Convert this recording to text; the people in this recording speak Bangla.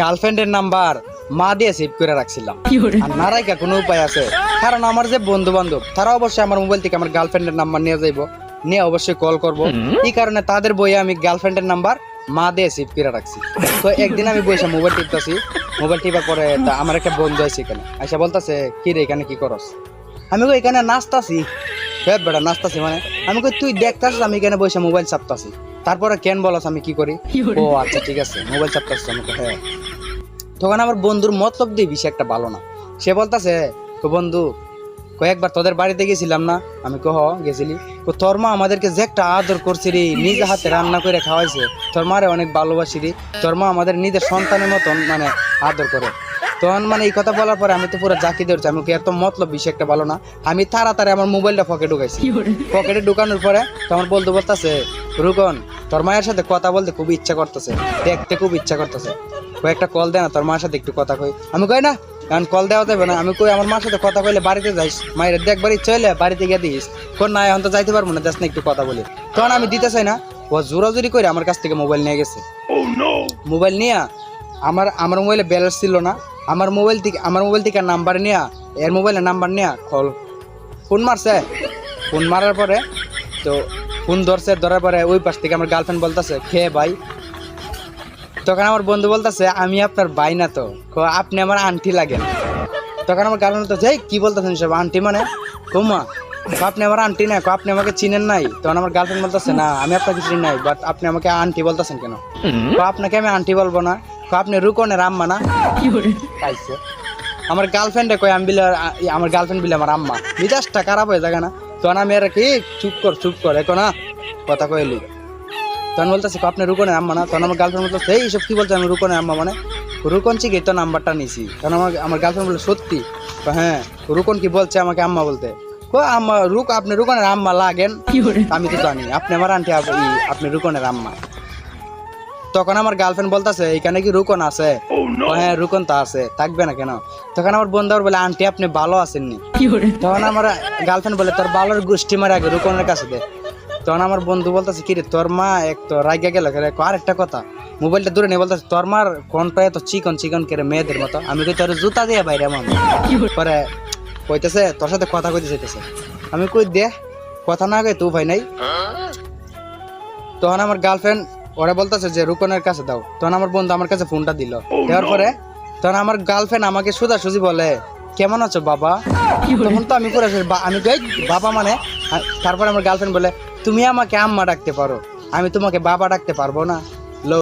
গার্লফ্রেন্ডের নাম্বার মা দিয়ে সেভ করে রাখছিলাম। আর না কোনো উপায় আছে। কারণ আমার যে বন্ধু বান্ধব তারা অবশ্যই আমার মোবাইল থেকে আমার গার্লফ্রেন্ডের নাম্বার নিয়ে যাইবো। নিয়ে অবশ্যই কল করব। এই কারণে তাদের বইয়ে আমি গার্লফ্রেন্ডের নাম্বার মা দিয়ে সেভ করে রাখছি। তো একদিন আমি বসে মোবাইল টিপতেছি। মোবাইল টিপার পরে আমার একটা বন্ধু আছে এখানে। আইসা বলতেছে কি রে এখানে কি করস? আমি এখানে নাচতাছি। হ্যাঁ বেটা নাচতাছি মানে? আমি কই তুই দেখতাছিস আমি এখানে বসে মোবাইল চাপতাছি। তারপরে কেন বলস আমি কি করি? ও আচ্ছা ঠিক আছে। মোবাইল চাপতাছিস আমি কই, হ্যাঁ। তখন আমার বন্ধুর মতলব দিয়ে বিষয় একটা ভালো না। সে বলতাছে কো বন্ধু কয়েকবার তোদের বাড়িতে গেছিলাম না? আমি কহ গেছিলি। কো তোর মা আমাদেরকে যে একটা আদর করছে রে নিজে হাতে রান্না করে খাওয়াইছে। তোর মারে অনেক ভালোবাসি রে। তোর মা আমাদের নিজের সন্তানের মতন মানে আদর করে। তখন মানে এই কথা বলার পরে আমি তো পুরো জাকি ধরছি আমি এত মতলব বিষয় একটা ভালো না। আমি তাড়াতাড়ি আমার মোবাইলটা পকেটে ঢুকাইছি। পকেটে ঢুকানোর পরে তখন বলতে বলতেছে রুকন তোর মায়ের সাথে কথা বলতে খুব ইচ্ছা করতেছে, দেখতে খুব ইচ্ছা করতেছে। কয়েকটা কল দে না, তোর মার সাথে একটু কথা কই। আমি কই না কারণ কল দেওয়া যাবে না, আমি কই আমার মার সাথে কথা কইলে বাড়িতে যাইস, মায়ের দেখবার ইচ্ছা হইলে বাড়িতে গিয়ে দিস। কোন না, এখন তো যাইতে পারব না, যাস না একটু কথা বলি। কারণ আমি দিতে চাই না, ও জোরাজুরি করে আমার কাছ থেকে মোবাইল নিয়ে গেছে। মোবাইল নিয়ে, আমার আমার মোবাইলে ব্যালেন্স ছিল না, আমার মোবাইল থেকে, আমার মোবাইল থেকে নাম্বার নিয়ে, এর মোবাইলের নাম্বার নিয়ে কল ফোন মারছে ফোন মারার পরে তো ফোন ধরছে ধরার পরে ওই পাশ থেকে আমার গার্লফ্রেন্ড বলতেছে খেয়ে ভাই। তখন আমার বন্ধু বলতেছে আমি আপনার ভাই না তো আপনি আমার আন্টি লাগেন। তখন আমার গার্লফ্রেন্ড বলতেছে "এই, কি বলতেছেন সব আন্টি মানে? কমা আপনি আমার আন্টি না আপনি আমাকে চিনেন নাই? তখন আমার গার্লফ্রেন্ড বলতেছে না আমি আপনাকে চিনি নাই বাট আপনি আমাকে আন্টি বলতেছেন কেন? আপনাকে আমি আন্টি বলব না কো, আপনি রুকনের আম্মা না? আমার গার্লফ্রেন্ডে কই আমি বিলে আমার গার্লফ্রেন্ড বিলে আমার আম্মা। মিজাজটা খারাপ হয়ে যাবে না? তখন আমি আর কি? চুপ কর চুপ কর এখন না কথা কইলি তখন বলতেছে আপনি রুকনে আম্মা না? তখন আমার গার্লফ্রেন্ড বলতো সেই সব কি বলছে? আমি রুকনে আম্মা মানে? রুকন চিকে তো নাম্বারটা নিছি। তখন আমার আমার গার্লফ্রেন্ড বলে সত্যি? তো হ্যাঁ রুকন কি বলছে আমাকে আম্মা বলতে? কো আম্মা রুক আপনি রুকনের আম্মা লাগেন? আমি তো জানি আপনি আমার আন্টি আপ- আপনি রুকনের আম্মা। তখন আমার গার্লফ্রেন্ড বলতেছে এখানে কি রুকন আছে? হ্যাঁ রুকন তো আছে থাকবে না কেন? তখন আমার বন্ধু বলে আন্টি আপনি ভালো আছেননি তখন আমার গার্লফ্রেন্ড বলে তোর ভালোর গোষ্ঠী মারে আগে রুকনের কাছে দে। তখন আমার বন্ধু বলতেছে কি রে তোর মা এক তো রাইগা গেল আর একটা কথা মোবাইলটা দূরে নিয়ে বলতেছে তোর মার কোনটা এত চিকন চিকন করে মেয়েদের মতো? আমি কই তোর জুতা দিয়ে বাইরে আমার পরে কইতেছে তোর সাথে কথা কইতে চাইতেছে। আমি কই দে কথা না কই তুই ভাই নাই। তখন আমার গার্লফ্রেন্ড ওরা বলতেছে যে, রুকনের কাছে দাও। তখন আমার বন্ধু আমার কাছে ফোনটা দিল। দেওয়ার পরে তখন আমার গার্লফ্রেন্ড আমাকে সোজাসুজি বলে, কেমন আছো বাবা? তখন তো আমি করে আমি কই বাবা মানে তারপরে আমার গার্লফ্রেন্ড বলে, তুমি আমাকে আম্মা ডাকতে পারো। আমি তোমাকে বাবা ডাকতে পারব না।